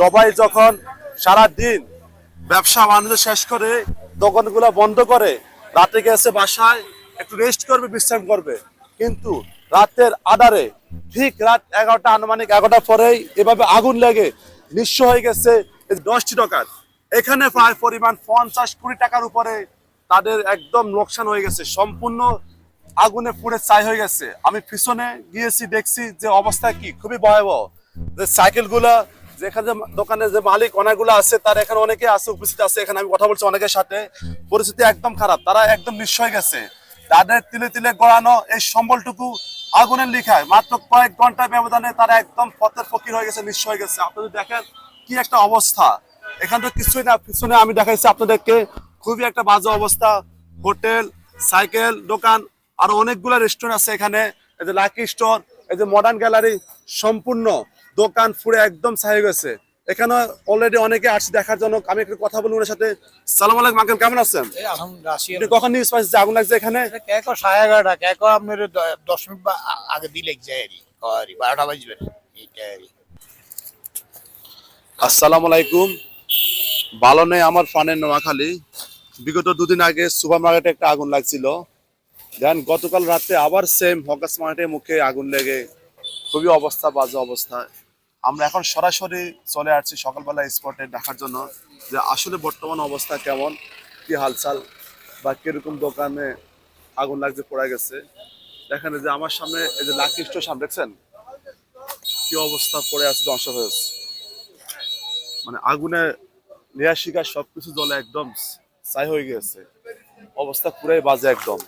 সবাই যখন সারা দিন ব্যবসা বাণিজ্য শেষ করে দোকানগুলো বন্ধ করে, রাতে গেছে বাসায়, একটু রেস্ট করবে, বিশ্রাম করবে। কিন্তু রাতের আধারে ঠিক রাত এগারোটা, আনুমানিক এগারোটা পরেই এভাবে আগুন লেগে নিঃস্ব হয়ে গেছে দশটি দোকান। এখানে প্রায় পরিমাণ পঞ্চাশ কোটি টাকার উপরে তাদের একদম লোকসান হয়ে গেছে। সম্পূর্ণ আগুনে পুড়ে ছাই হয়ে গেছে। আমি পিছনে গিয়েছি, দেখছি যে অবস্থা কি, খুবই ভয়াবহ। যে সাইকেলগুলা যেখানে যে দোকানে যে মালিক অনেকগুলো আছে, তার এখানে অনেকে আছে, উপস্থিত আছে, এখানে আমি কথা বলছি অনেকের সাথে। পরিস্থিতি একদম খারাপ, তারা একদম হয়ে গেছে। তাদের তিলে তিলে গড়ানো এই সম্বলটুকু আগুনের লিখায়, মাত্র কয়েক ঘণ্টা ব্যবধানে তারা একদম পথের ফকির হয়ে গেছে হয়ে গেছে। আপনারা দেখেন কি একটা অবস্থা, এখানে তো কিছুই না পিছনে আমি দেখাইছি আপনাদেরকে। খুবই একটা বাজে অবস্থা, হোটেল, সাইকেল, দোকান, আরও অনেকগুলো রেস্টুরেন্ট আছে এখানে। এই যে লাকি স্টোর এই যে মডার্ন গ্যালারি সম্পূর্ণ দোকান ফুড়ে একদম ছাই গেছে। এখানে অলরেডি অনেকে আসছে দেখার জন্য। আমি একটু কথা বলব ওনার সাথে। সালাম আলাইকুম আঙ্কেল কেমন আছেন? কখন নিউজ পাইছেন যে আগুন লাগছে এখানে? কেকো সাড়ে এগারোটা কেকো আপনার দশ মিনিট আগে দিলে আর কি, বারোটা বাজবে। আসসালামু আলাইকুম। ভালো নেই আমার ফানের নোয়াখালী। বিগত দুদিন আগে সুপার মার্কেটে একটা আগুন লাগছিল। দেন গতকাল রাতে আবার সেম হকাস মার্কেটের মুখে আগুন লেগে। খুবই অবস্থা বাজে অবস্থা। আমরা এখন সরাসরি চলে আসছি সকালবেলা স্পটে দেখার জন্য যে আসলে বর্তমান অবস্থা কেমন, কি হালচাল বা কীরকম দোকানে আগুন লাগছে পড়ে গেছে। দেখেন যে আমার সামনে এই যে লাকি স্টোর সামনে দেখছেন? কি অবস্থা পড়ে আছে, ধ্বংস হয়েছে মানে আগুনে নেয়া শিকার সবকিছু জলে একদম ছাই হয়ে গেছে। অবস্থা পুরাই বাজে একদম।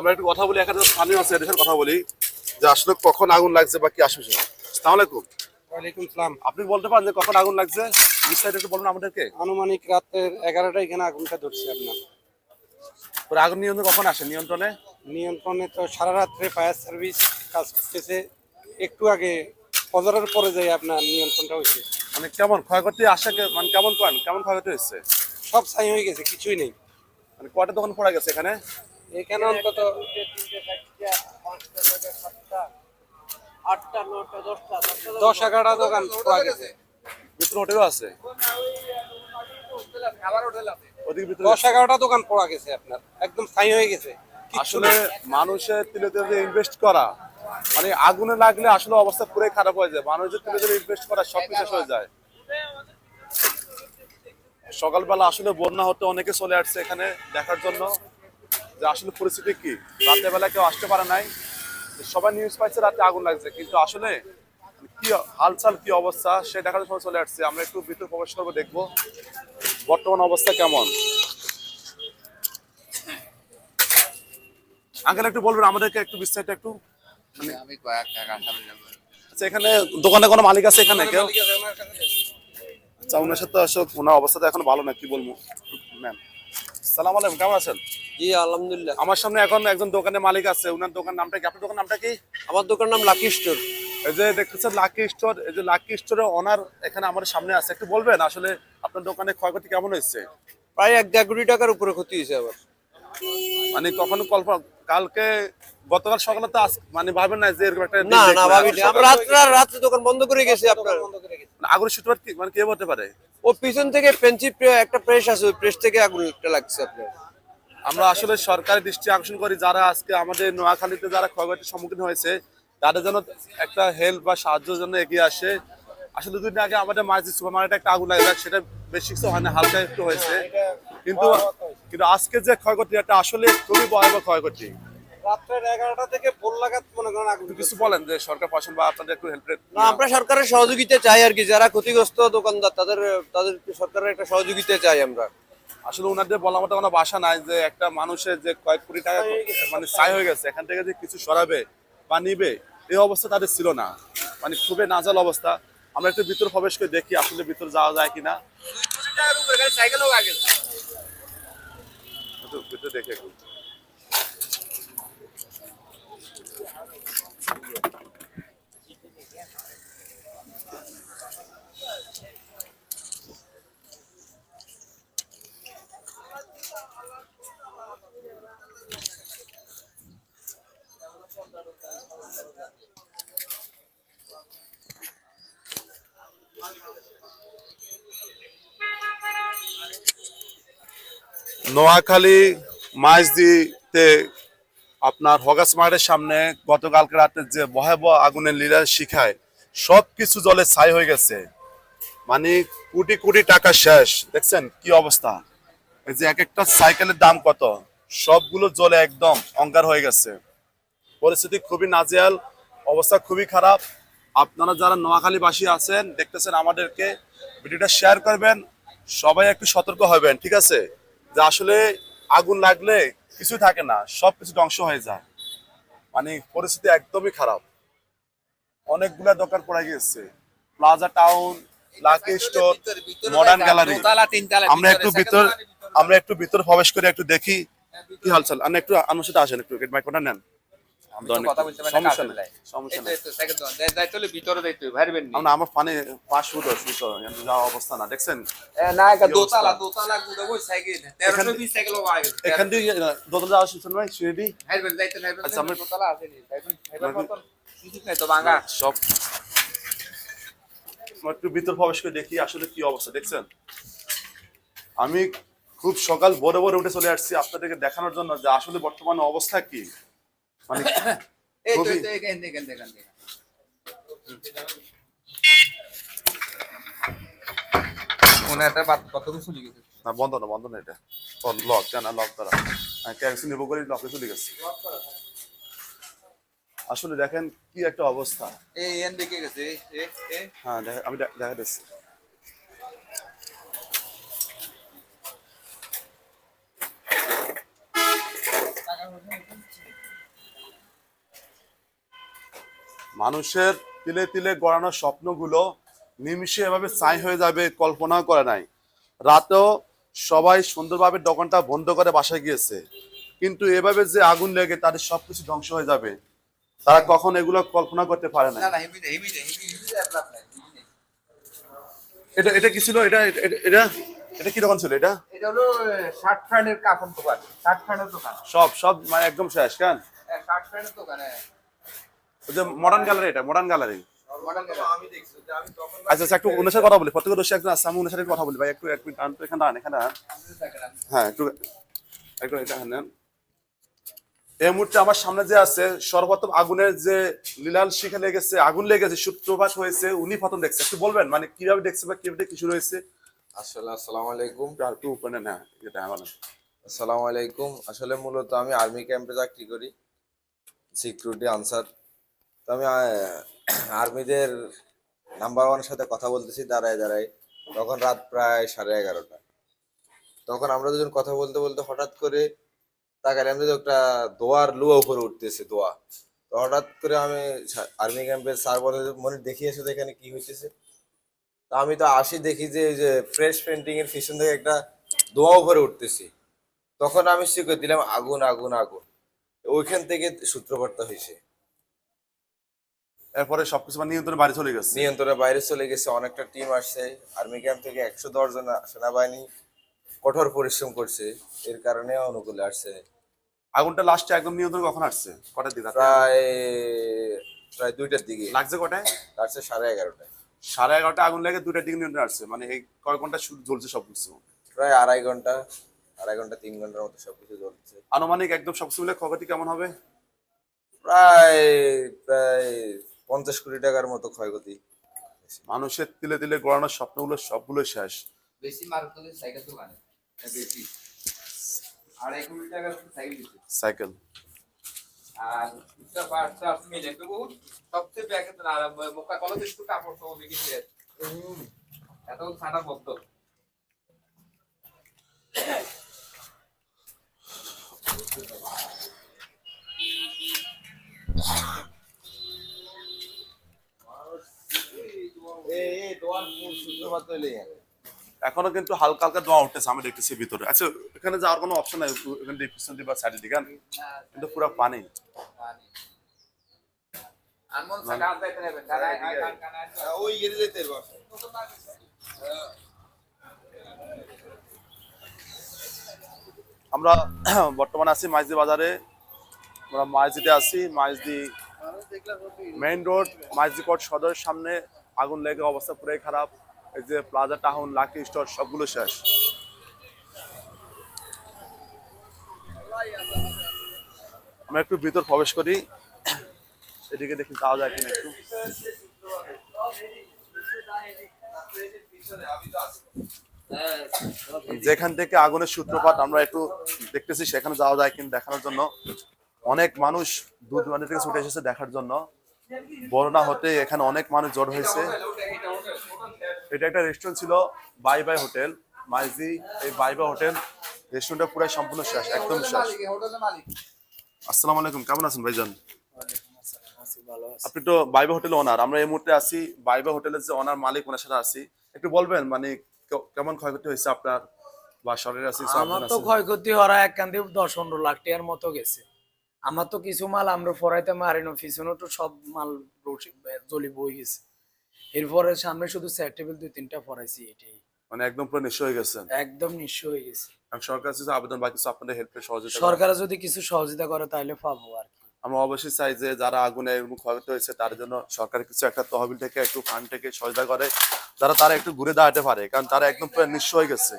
আমরা একটু কথা বলি এখানে স্থানীয় আছে এদের কথা বলি যে আসলে কখন আগুন লাগছে বা কি আসবে আলাইকুম। ওয়ালাইকুম সালাম। আপনি বলতে পারেন যে কখন আগুন লাগছে? বিস্তারিত একটু বলুন আমাদেরকে। আনুমানিক রাতের এগারোটায় এখানে আগুনটা ধরছে আপনার। পরে আগুন নিয়ন্ত্রণ কখন আসে নিয়ন্ত্রণে? নিয়ন্ত্রণে তো সারা রাত্রে ফায়ার সার্ভিস কাজ করতেছে। একটু আগে ফজরের পরে যাই আপনার নিয়ন্ত্রণটা হয়েছে মানে কেমন ক্ষয়ক্ষতি আসে মানে কেমন কেমন ক্ষয়ক্ষতি হচ্ছে সব ছাই হয়ে গেছে কিছুই নেই। মানে কটা দোকান পড়ে গেছে এখানে? এখানে অন্তত? দশ এগারোটা দোকান পাওয়া গেছে। ভিতরে হোটেলও আছে। দশ এগারোটা দোকান পড়া গেছে আপনার। একদম ছাই হয়ে গেছে। আসলে মানুষের তিলে তিলে ইনভেস্ট করা মানে আগুনে লাগলে আসলে অবস্থা পুরোই খারাপ হয়ে যায়। মানুষের তিলে তিলে ইনভেস্ট করা সব শেষ হয়ে যায়। সকালবেলা আসলে বন্যা হতে অনেকে চলে আসছে এখানে দেখার জন্য। যে আসলে পরিস্থিতি কি? রাতের বেলা কেউ আসতে পারে নাই। সবাই নিউজ পাইছে রাতে আগুন লাগছে। কিন্তু আসলে কি হালচাল কি অবস্থা সে দেখার জন্য চলে আসছে। আমরা একটু ভিতরে প্রবেশ করব দেখব বর্তমান অবস্থা কেমন। আঙ্কেল একটু বলবেন আমাদেরকে একটু বিস্তারিত একটু। আমি কয়েক টাকা আচ্ছা এখানে দোকানে কোনো মালিক আছে এখানে? কেউ? আচ্ছা ওনার সাথে আসলে ওনার অবস্থা এখন ভালো না কি বলব? ম্যাম। সালাম আলাইকুম কেমন আছেন? জি আলহামদুলিল্লাহ। আমার সামনে এখন একজন দোকানের মালিক আছে ওনার দোকান নামটা কি? আপনার দোকান নামটা কি? আমার দোকান নাম লাকি স্টোর। এই যে দেখতেছেন লাকি স্টোর এই যে লাকি স্টোরে ওনার এখানে আমার সামনে আছে একটু বলবেন? আসলে আপনার দোকানে ক্ষয়ক্ষতি কেমন হয়েছে? প্রায় এক দেড় কোটি টাকার উপরে ক্ষতি হয়েছে আবার। মানে কখনো কল্পনা কালকে গতকাল সকালে তো মানে ভাবেন না যে এরকম একটা না না। ভাবিনি। আমরা রাত্রে রাত্রে দোকান বন্ধ করে গেছি আপনার। আগুনের সূত্রপাত কি মানে কে হতে পারে? ও পিছন থেকে পেন্সি একটা প্রেস আছে ওই প্রেস থেকে আগুনটা লাগছে আপনার। আমরা আসলে সরকারের দৃষ্টি আকর্ষণ করি যারা আজকে আমাদের নোয়াখালীতে যারা ক্ষয়ক্ষতির সম্মুখীন হয়েছে তাদের জন্য একটা হেল্প বা সাহায্যের জন্য এগিয়ে আসে। আসলে দুদিন আগে আমাদের মাঝে সুপার মার্কেটে একটা আগুন লাগে সেটা বেশি কিছু হয় না হালকা একটু হয়েছে। কিন্তু কিন্তু আজকে যে ক্ষয়ক্ষতি এটা আসলে খুবই ভয়াবহ ক্ষয়ক্ষতি। রাত্রের এগারোটা থেকে ভোর লাগাত মনে করেন আগুন কিছু বলেন যে সরকার প্রশাসন বা আপনাদের একটু হেল্প না আমরা সরকারের সহযোগিতা চাই আর কি। যারা ক্ষতিগ্রস্ত দোকানদার তাদের তাদের সরকারের একটা সহযোগিতা চাই আমরা। আসলে ওনাদের বলার মতো কোনো ভাষা নাই যে একটা মানুষের যে কয়েক কোটি টাকা মানে হয়ে গেছে এখান থেকে যে কিছু সরাবে বা নিবে এই অবস্থা তাদের ছিল না। মানে খুবই নাজাল অবস্থা। আমরা একটু ভিতর প্রবেশ করে দেখি আসলে ভিতর যাওয়া যায় কিনা। ভিতরে দেখে নোয়াখালী মাইজদিতে আপনার হগাস মাঠের সামনে গতকালকে রাতে যে ভয়াবহ আগুনের লীলা শিখায় সব কিছু জলে ছাই হয়ে গেছে। মানে কোটি কোটি টাকা শেষ। দেখছেন কি অবস্থা? এই যে এক একটা সাইকেলের দাম কত? সবগুলো জলে একদম অঙ্গার হয়ে গেছে। পরিস্থিতি খুবই নাজেহাল, অবস্থা খুবই খারাপ। আপনারা যারা নোয়াখালীবাসী আছেন, দেখতেছেন আমাদেরকে, ভিডিওটা শেয়ার করবেন। সবাই একটু সতর্ক হবেন, ঠিক আছে? যে আসলে আগুন লাগলে কিছু থাকে না সব কিছু ধ্বংস হয়ে যায়। মানে পরিস্থিতি একদমই খারাপ। অনেকগুলা দোকান পড়ে গিয়েছে। Plaza town lucky store modern gallery আমরা একটু ভিতর আমরা একটু ভিতর প্রবেশ করে একটু দেখি কি হালচাল। আপনি একটু আমার সাথে আসেন একটু মাইক্রোটা নেন। কথা। বলতে। সমস্যা নেই ভিতরে যাইতে হবে, আমরা আমার পানি পাঁচ ফুট যাওয়া অবস্থা না দেখছেন? না, দোতলা, দোতলা গুদা সাইকেল। সাইকেল এখান দিয়ে দোতলা যাইতে আচ্ছা, আমরা- দোতলা নাই তো ভাঙা। সব একটু ভিতর প্রবেশ করে দেখি আসলে কি অবস্থা দেখছেন? আমি খুব সকাল বড় বড় উঠে চলে আসছি আপনাদেরকে দেখানোর জন্য যে আসলে বর্তমানে অবস্থা কি। মানে এই তো, এই এখান থেকে, এখান থেকে, এখান থেকে। মনে একটা বাত কত কিছু চলে গেছে। না বন্ধ না বন্ধ না এটা। লক কেন লক করা। ক্যান্সেল নিব করে লকে চলে গেছে। আসলে দেখেন কি একটা অবস্থা। এই এন গেছে। হ্যাঁ দেখা- আমি দেখা দিচ্ছি। মানুষের তিলে তিলে গড়ানো স্বপ্নগুলো নিমিষে এভাবে ছাই হয়ে যাবে কল্পনা করে নাই। রাতেও সবাই সুন্দরভাবে দোকানটা বন্ধ করে বাসায় গিয়েছে। কিন্তু এভাবে যে আগুন লেগে তাদের সবকিছু ধ্বংস হয়ে যাবে তারা কখন এগুলো কল্পনা করতে পারে না। এটা এটা কি ছিল? এটা এটা- এটা কি দোকান ছিল এটা? এটা হলো শার্ট প্যান্টের কাপড় দোকান শার্ট প্যান্টের দোকান। সব সব মানে একদম শেষ কেন? হ্যাঁ, শার্ট প্যান্টের দোকান হ্যাঁ। ওই যে মডার্ন গ্যালারি এটা মডার্ন গ্যালারি মডেল আমি দেখছি যে আমি তখন আচ্ছা আচ্ছা একটু ওনার সাথে কথা বলি। প্রত্যেক দোষে একজন আছে আমি ওনার সাথে কথা বলি। ভাই একটু এক মিনিট আন তো এখানে আন এখানে আন। হ্যাঁ একটু একটু এটা নেন এই মুহূর্তে আমার সামনে যে আছে সর্বপ্রথম আগুনের যে লীলাল শিখে লেগেছে আগুন লেগেছে সূত্রপাত হয়েছে উনি প্রথম দেখছে। একটু বলবেন মানে কীভাবে দেখছে বা কীভাবে কিছু রয়েছে? আসলে আসসালামু আলাইকুম। আর একটু উপরে না এটা আমার আসসালামু আলাইকুম। আসলে মূলত আমি আর্মি ক্যাম্পে চাকরি করি। সিকিউরিটি আনসার তো আমি আর্মিদের নাম্বার ওয়ানের সাথে কথা বলতেছি, দাঁড়ায় দাঁড়ায়। তখন রাত প্রায় সাড়ে এগারোটা। তখন আমরা দুজন কথা বলতে বলতে হঠাৎ করে তাকালে আমি একটা দোয়ার লুয়া উপরে উঠতেছে, দোয়া। তো হঠাৎ করে আমি আর্মি ক্যাম্পের স্যার বলে মনে দেখি এসে তো এখানে কি হইতেছে। তো আমি তো আসি, দেখি যে এই যে ফ্রেশ পেন্টিং এর পিছন থেকে একটা দোয়া উপরে উঠতেছি। তখন আমি শিখে দিলাম, আগুন আগুন আগুন। ওইখান থেকে সূত্রপাতটা হয়েছে এরপরে সবকিছু মানে নিয়ন্ত্রণে বাড়ি চলে গেছে। নিয়ন্ত্রণের বাইরে চলে গেছে অনেকটা টিম আসছে। আর্মি ক্যাম্প থেকে একশো দশ জন সেনাবাহিনী কঠোর পরিশ্রম করছে এর কারণে অনুকূলে আসছে। আগুনটা লাস্টে একদম নিয়ন্ত্রণ কখন আসছে? কটার দিকে? প্রায় প্রায় দুইটার দিকে। লাগছে কটায়? আসছে সাড়ে এগারোটায়। সাড়ে এগারোটা আগুন লাগে দুটার দিকে নিয়ন্ত্রণ আসছে। মানে এই কয় ঘণ্টা জ্বলছে সবকিছু? প্রায় আড়াই ঘণ্টা আড়াই ঘণ্টা তিন ঘণ্টার মতো সবকিছু চলছে আনুমানিক একদম সবকিছু মিলে ক্ষয়ক্ষতি কেমন হবে? প্রায় প্রায় পঞ্চাশ কোটি টাকার মতো ক্ষয়ক্ষতি মানুষের তিলে তিলে গড়ানোর স্বপ্নগুলো সবগুলো শেষ। বেশি মার্ক তো সাইকেল দোকানে হ্যাঁ, বেশি। আড়াই কোটি টাকার সাইকেল সাইকেল আর উচ্চা পাঁচটা মিলে তবু সবচেয়ে ব্যাগে তো আর মোকা কলেজে একটু কাপড় সব বিকিছে এত ঠান্ডা বদ্ধ। এখনও কিন্তু হালকা হালকা দোয়া উঠতেছে আমি দেখতেছি ভিতরে। আচ্ছা এখানে যাওয়ার কোনো অপশন নাই এখানে পিছন দিকে বা সাইডের দিকে কিন্তু পুরো পানি। আমরা বর্তমানে আছি মাইজদি বাজারে। আমরা মাইজিতে আছি Maijdee main road Maijdee court সদরের সামনে। আগুন লেগে অবস্থা পুরাই খারাপ। এই যে প্লাজা টাউন লাকি স্টোর সবগুলো শেষ। আমরা একটু ভিতর প্রবেশ করি। এদিকে দেখি যাওয়া যায় কিনা একটু। যেখান থেকে আগুনের সূত্রপাত আমরা একটু দেখতেছি, সেখানে যাওয়া যায় কিনা দেখানোর জন্য। অনেক মানুষ দূর দূরান্ত থেকে ছুটে এসেছে দেখার জন্য। বড়না হতে এখানে অনেক মানুষ জড় হয়েছে। এটা একটা রেস্টুরেন্ট ছিল বাই বাই হোটেল মাইজি এই বাই বাই হোটেল রেস্টুরেন্টটা পুরো সম্পূর্ণ শেষ একদম শেষ। আসসালামু আলাইকুম কেমন আছেন ভাইজান? আপনি তো বাইবা হোটেল ওনার আমরা এই মুহূর্তে আছি বাইবা হোটেলের যে ওনার মালিক ওনার সাথে আছি। একটু বলবেন মানে কেমন ক্ষয়ক্ষতি হয়েছে আপনার? বা সরকারের আছে আমার তো? ক্ষয়ক্ষতি হরা একখান দিয়ে দশ পনেরো লাখ টাকার মতো গেছে। আমার তো কিছু মাল আমরা ফরাইতে মারিনো পিছনে তো সব মাল জলি বই গেছে। এরপরে সামনে শুধু টেবিল দুই তিনটা ফরাইছি এটাই। মানে একদম পুরো নিঃস্ব হয়ে গেছেন? একদম নিঃস্ব হয়ে গেছে। আমি সরকার কাছে আবেদন বা কিছু আপনাদের হেল্পের সহযোগিতা সরকার যদি কিছু সহযোগিতা করে তাহলে পাবো আর কি। আমরা অবশ্যই চাই যে যারা আগুনে ক্ষয়ক্ষতি হয়েছে তার জন্য সরকার কিছু একটা তহবিল থেকে একটু ফান্ড থেকে সহযোগিতা করে যারা তারা একটু ঘুরে দাঁড়াতে পারে কারণ তারা একদম পুরো নিঃস্ব হয়ে গেছে।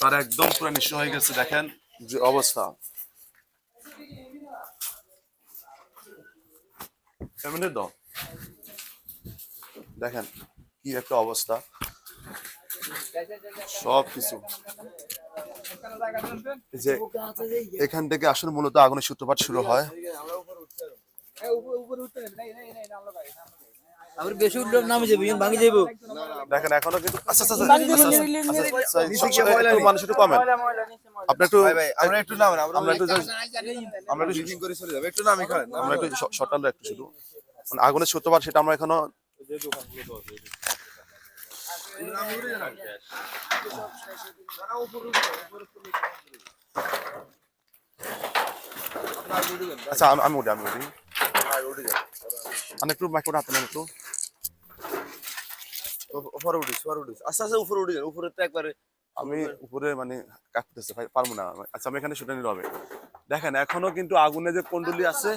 তারা একদম পুরো নিঃস্ব হয়ে গেছে দেখেন যে অবস্থা। এমনি দম দেখেন কি একটা অবস্থা। সব কিছু। যে এখান থেকে আসলে মূলত আগুনের সূত্রপাত শুরু হয়। আবার বেশি উঠলে নামে যাব ভাঙি যাইবো। দেখেন এখনও কিন্তু আচ্ছা আচ্ছা আচ্ছা, আচ্ছা, আচ্ছা, মানুষ একটু কমেন। আপনি একটু আমরা একটু নামেন আমরা আমরা একটু আমরা একটু মিটিং করে চলে যাব একটু নাম এখানে আমরা একটু শর্টানলো একটু শুধু। মানে আগুনের সূত্রপাত সেটা আমরা এখনও আচ্ছা আমি আমি উঠি আমি উঠি। মানে একটু মাইক্রোটা হাতে নেন একটু। উপরে উঠিস উপরে উঠিস। আস্তে আস্তে উপরে উঠে যান উপরে তো একবারে আমি উপরে। মানে পারব না। আচ্ছা আমি এখানে শুটে নিলে হবে দেখেন এখনও কিন্তু আগুনে যে কুণ্ডলি আছে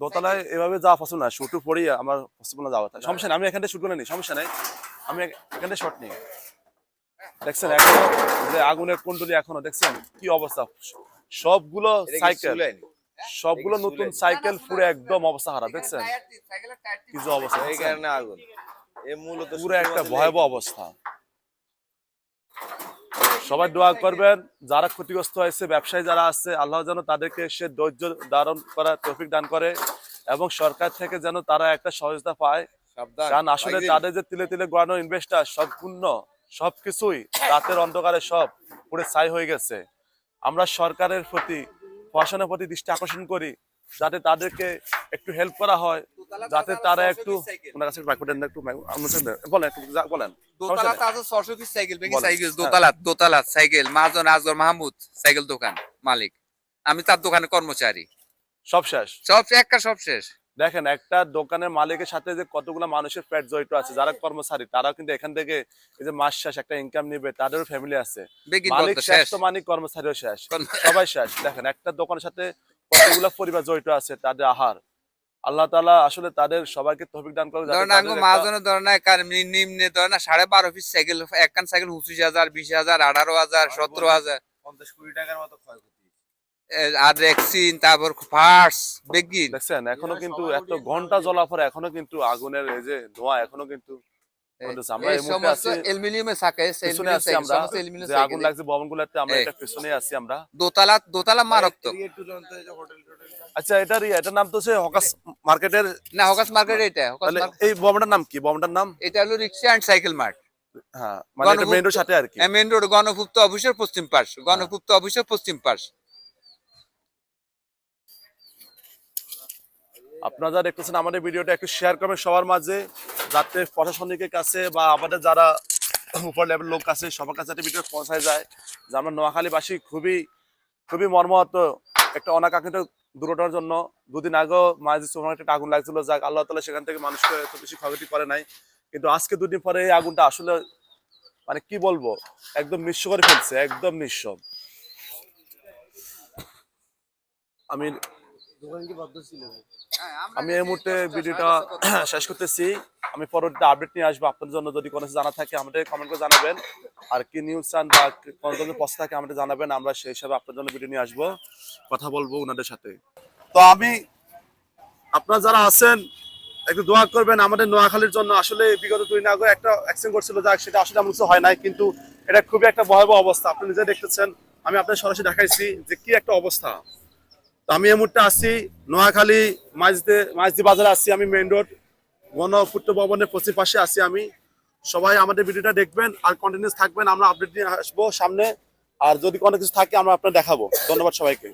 দোতলায় এভাবে যাওয়া পছন্দ না শুটু পড়ি আমার পসিবল না যাওয়া। সমস্যা নেই আমি এখান শুট করে নিই সমস্যা নেই। আমি এখান শট নিই। দেখছেন এখনও যে আগুনের কুণ্ডলি এখনও দেখছেন কি অবস্থা? সবগুলো সাইকেল সবগুলো নতুন সাইকেল পুরো একদম অবস্থা খারাপ দেখছেন? কি যে অবস্থা এই কারণে আগুন। এ মূলত পুরো একটা ভয়াবহ অবস্থা। সবাই দোয়া করবেন যারা ক্ষতিগ্রস্ত হয়েছে ব্যবসায়ী যারা আছে আল্লাহ যেন তাদেরকে সে ধৈর্য ধারণ করার তৌফিক দান করে এবং সরকার থেকে যেন তারা একটা সহযোগিতা পায়। কারণ আসলে তাদের যে তিলে তিলে গড়ানো ইনভেস্টার সম্পূর্ণ সবকিছুই রাতের অন্ধকারে সব পুরো ছাই হয়ে গেছে। আমরা সরকারের প্রতি প্রশাসনের প্রতি দৃষ্টি আকর্ষণ করি যাতে তাদেরকে একটু হেল্প করা হয় যাতে তারা একটু ওনার কাছে দেন। বলেন একটু বলেন। সমস্যা আছে ছশো পিস সাইকেল ভেঙে সাইকেল দোতলাত দোতলাত সাইকেল মাজন আজর মাহমুদ সাইকেল দোকান মালিক। আমি তার দোকানে কর্মচারী। সব শেষ? সব একটা সব শেষ। দেখেন একটা দোকানের মালিকের সাথে যে কতগুলো মানুষের পেট জড়িত আছে যারা কর্মচারী তারাও কিন্তু এখান থেকে এই যে মাস শেষ একটা ইনকাম নিবে তাদেরও ফ্যামিলি আছে। মালিক শেষ তো মালিক কর্মচারীও শেষ। সবাই শেষ। দেখেন একটা দোকানের সাথে কতগুলো পরিবার জড়িত আছে তাদের আহার। আল্লাহ তাআলা আসলে তাদের সবাইকে তৌফিক দান করে মাহাজনের ধরেন নিম্নে ধরেন সাড়ে বারো পিস সাইকেল একখান সাইকেল পঁচিশ হাজার বিশ হাজার আঠারো হাজার সতেরো হাজার। পঞ্চাশ কোটি টাকার মতো আর রেক্সিন তারপর ফার্স বেগিন দেখছেন এখনও কিন্তু এত ঘণ্টা জ্বলা পরে এখনও কিন্তু আগুনের এই যে ধোঁয়া এখনও কিন্তু আচ্ছা এটার ইয়ে, এটার নাম তো হচ্ছে হকাস মার্কেটের না হকাস মার্কেট এটা এই ভবনটার নাম কি? ভবনটার নাম? এটা হলো রিক্সা অ্যান্ড সাইকেল মার্ট হ্যাঁ মানে রোড সাথে আর কি। মেন রোড অফিসের পশ্চিম পাশ গণপূর্ত অফিসের পশ্চিম পাশ আপনারা যারা দেখতেছেন আমাদের ভিডিওটা একটু শেয়ার করবেন সবার মাঝে, যাতে প্রশাসনিকের কাছে বা আমাদের যারা উপর লেভেল লোক আছে, সবার কাছে যাতে ভিডিও পৌঁছায় যায়, যে আমরা নোয়াখালীবাসী খুবই খুবই মর্মাহত একটা অনাকাঙ্ক্ষিত দুর্ঘটনার জন্য। দুদিন আগেও মাঝে সুপার একটা আগুন লাগছিল যাক আল্লাহ তালা সেখান থেকে মানুষকে এত বেশি ক্ষয়ক্ষতি করে নাই। কিন্তু আজকে দুদিন পরে এই আগুনটা আসলে মানে কি বলব, একদম নিঃস্ব করে ফেলছে, একদম নিঃস্ব। আমি আমি এই মুহূর্তে ভিডিওটা শেষ করতেছি। আমি পরবর্তী আপডেট নিয়ে আসব। আপনাদের জন্য যদি কোনো জানা থাকে আমাদের কমেন্ট করে জানাবেন। আর কি নিউজ চান বা কোনো ধরনের প্রশ্ন থাকে আমাদের জানাবেন। আমরা সেই হিসাবে আপনাদের জন্য ভিডিও নিয়ে আসব। কথা বলব ওনাদের সাথে। তো আমি আপনারা যারা আছেন একটু দোয়া করবেন। আমাদের নোয়াখালীর জন্য আসলে বিগত দুই দিন আগে একটা অ্যাক্সিডেন্ট করছিল যাক সেটা আসলে আমার কিছু হয় নাই কিন্তু এটা খুবই একটা ভয়াবহ অবস্থা। আপনি নিজে দেখতেছেন। আমি আপনার সরাসরি দেখাইছি যে কি একটা অবস্থা। আমি এই মুহূর্তে আসছি নোয়াখালী মাঝদে মাঝদি বাজারে আসছি আমি মেন রোড গণপূর্ত ভবনের পশ্চিম পাশে আসি আমি। সবাই আমাদের ভিডিওটা দেখবেন আর কন্টিনিউস থাকবেন, আমরা আপডেট নিয়ে আসব সামনে। আর যদি কোনো কিছু থাকে, আমরা আপনার দেখাবো। ধন্যবাদ সবাইকে।